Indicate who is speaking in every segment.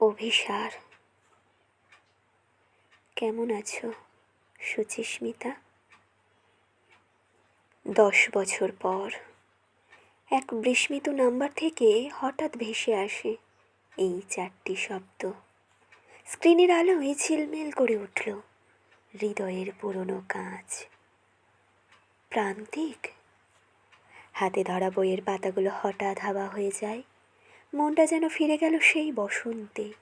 Speaker 1: অভিসার। কেমন আছো? সুচিস্মিতা দশ বছর পর এক বিস্মিত নাম্বার থেকে হঠাৎ ভেসে আসে এই চারটি শব্দ। স্ক্রিনের আলোয় ঝিলমিল করে উঠল হৃদয়ের পুরনো কাঁচ। প্রান্তিক। হাতে ধরা বইয়ের পাতাগুলো হঠাৎ হাওয়া হয়ে যায়। মনটা যেন ফিরে গেল সেই বসন্তে,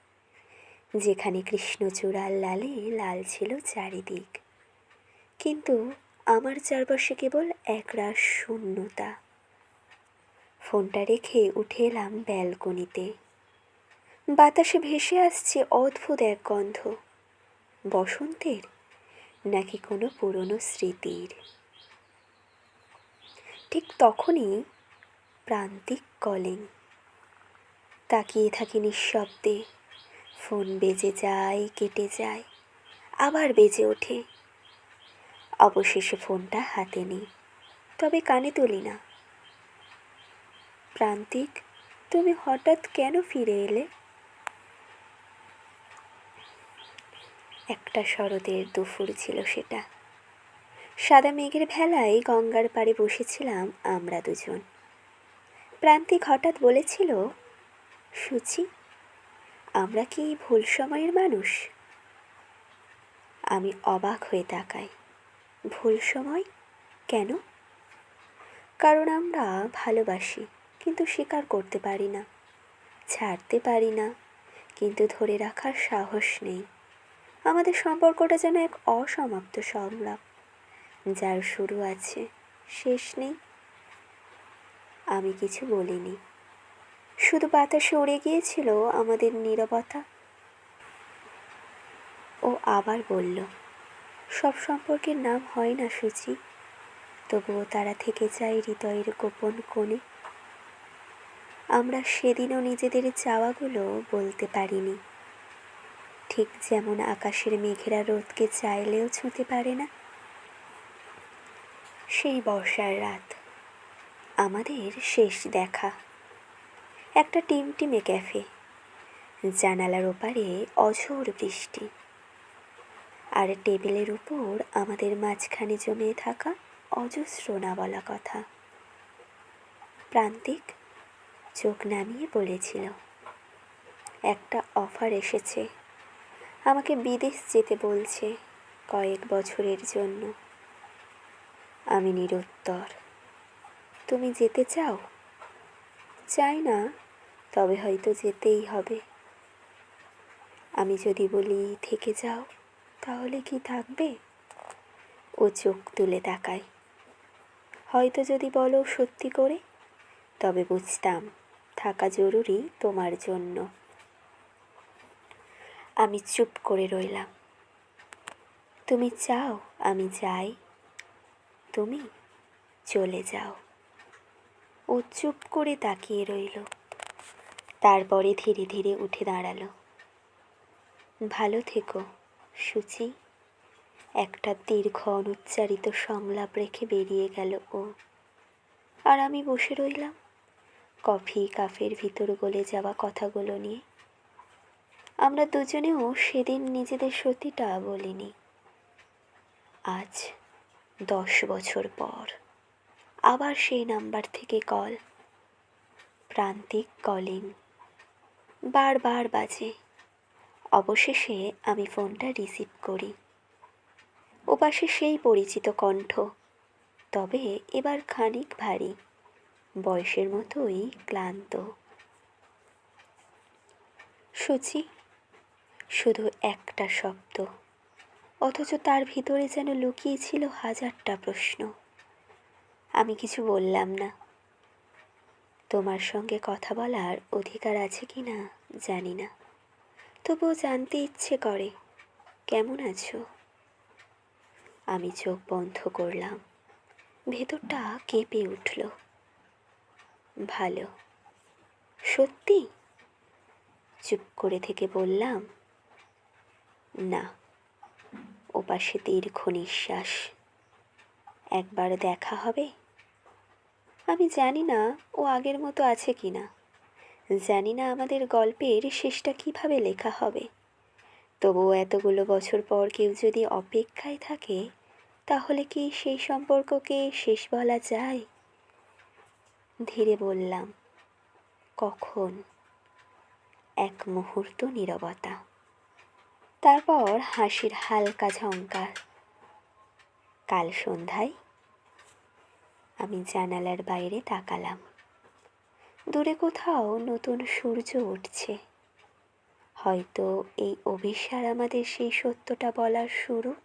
Speaker 1: যেখানে কৃষ্ণচূড়ার লালে লাল ছিল চারিদিক। কিন্তু আমার চারপাশে কেবল একরাশ শূন্যতা। ফোনটা রেখে উঠে এলাম ব্যালকনিতে। বাতাসে ভেসে আসছে অদ্ভুত এক গন্ধ। বসন্তের নাকি কোনো পুরনো স্মৃতির? ঠিক তখনই প্রান্তিক কলিং। তাকিয়ে থাকি নিঃশব্দে। ফোন বেজে যায়, কেটে যায়, আবার বেজে ওঠে। অবশেষে ফোনটা হাতে নিই, তবে কানে তুলি না। প্রান্তিক, তুমি হঠাৎ কেন ফিরে এলে? একটা শরতের দুপুর ছিল সেটা। সাদা মেঘের ভেলায় গঙ্গার পাড়ে বসেছিলাম আমরা দুজন। প্রান্তিক হঠাৎ বলেছিল সুচি, আমরা কি ভুল সময়ের মানুষ? আমি অবাক হয়ে তাকাই। ভুল সময়? কেন? কারণ আমরা ভালোবাসি, কিন্তু স্বীকার করতে পারি না, ছাড়তে পারি না, কিন্তু ধরে রাখার সাহস নেই। আমাদের সম্পর্কটা যেন এক অসমাপ্ত সংলাপ, যার শুরু আছে, শেষ নেই। আমি কিছু বলিনি। শুধু বাতাসে উড়ে গিয়েছিল আমাদের নীরবতা। ও আবার বলল, সব সম্পর্কের নাম হয় না সুচি, তবুও তারা থেকে যায় হৃদয়ের গোপন কোণে। আমরা সেদিনও নিজেদের চাওয়াগুলো বলতে পারিনি। ঠিক যেমন আকাশের মেঘেরা রোদকে চাইলেও ছুঁতে পারে না, সেই বর্ষার রাত, আমাদের শেষ দেখা। একটা টিমটিমে ক্যাফে। জানালার ওপারে অঝোর বৃষ্টি। আর টেবিলের উপর আমাদের মাঝখানে জমে থাকা অজস্র না বলা কথা। প্রান্তিক চোখ নামিয়ে বলেছিল, একটা অফার এসেছে। আমাকে বিদেশ যেতে বলছে কয়েক বছরের জন্য। আমি নিরুত্তর। তুমি যেতে চাও? চাই না, তবে হয়তো যেতেই হবে। আমি যদি বলি, থেকে যাও, তাহলে কি থাকবে? ও চোখ তুলে তাকায়। হয়তো যদি বলো সত্যি করে, তবে বুঝতাম, থাকা জরুরি তোমার জন্য। আমি চুপ করে রইলাম। তুমি চাও আমি যাই? তুমি চলে যাও। ও চুপ করে তাকিয়ে রইল। তারপরে ধীরে ধীরে উঠে দাঁড়াল। ভালো থেকো, সুচি। একটা দীর্ঘ অনুচ্চারিত সংলাপ রেখে বেরিয়ে গেল ও। আর আমি বসে রইলাম, কফি কাফের ভিতর গলে যাওয়া কথাগুলো নিয়ে। আমরা দুজনেও সেদিন নিজেদের সত্যিটা বলিনি। আজ দশ বছর পর। আবার সেই নাম্বার থেকে কল। প্রান্তিক কলিং। বারবার বাজে। অবশেষে আমি ফোনটা রিসিভ করি। ওপাশে সেই পরিচিত কণ্ঠ। তবে এবার খানিক ভারী। বয়সের মতোই ক্লান্ত। সুচি, শুধু একটা শব্দ। অথচ তার ভিতরে যেন লুকিয়ে ছিল হাজারটা প্রশ্ন। কিছু বললাম না। তোমার সঙ্গে কথা বলার অধিকার আছে কি না, জানি না। তবুও জানতে ইচ্ছে করে, কেমন আছো? আমি চোখ বন্ধ করলাম, ভেতরটা কেঁপে উঠল। ভালো, সত্যি? চুপ করে থেকে বললাম, না, ওপাশে দীর্ঘ নিঃশ্বাস। একবার দেখা হবে? আমি জানি না ও আগের মতো আছে কি না। জানি না আমাদের গল্পের শেষটা কীভাবে লেখা হবে। তবুও এতগুলো বছর পর কেউ যদি অপেক্ষায় থাকে, তাহলে কি সেই সম্পর্ককে শেষ বলা যায়? ধীরে বললাম, কখন? এক মুহূর্ত নীরবতা। তারপর হাসির হালকা ঝঙ্কার কাল সন্ধ্যায় আমি জানালার বাইরে তাকালাম। দূরে কোথাও নতুন সূর্য উঠছে। হয়তো এই অভিসার আমাদের সেই সত্যটা বলার শুরু?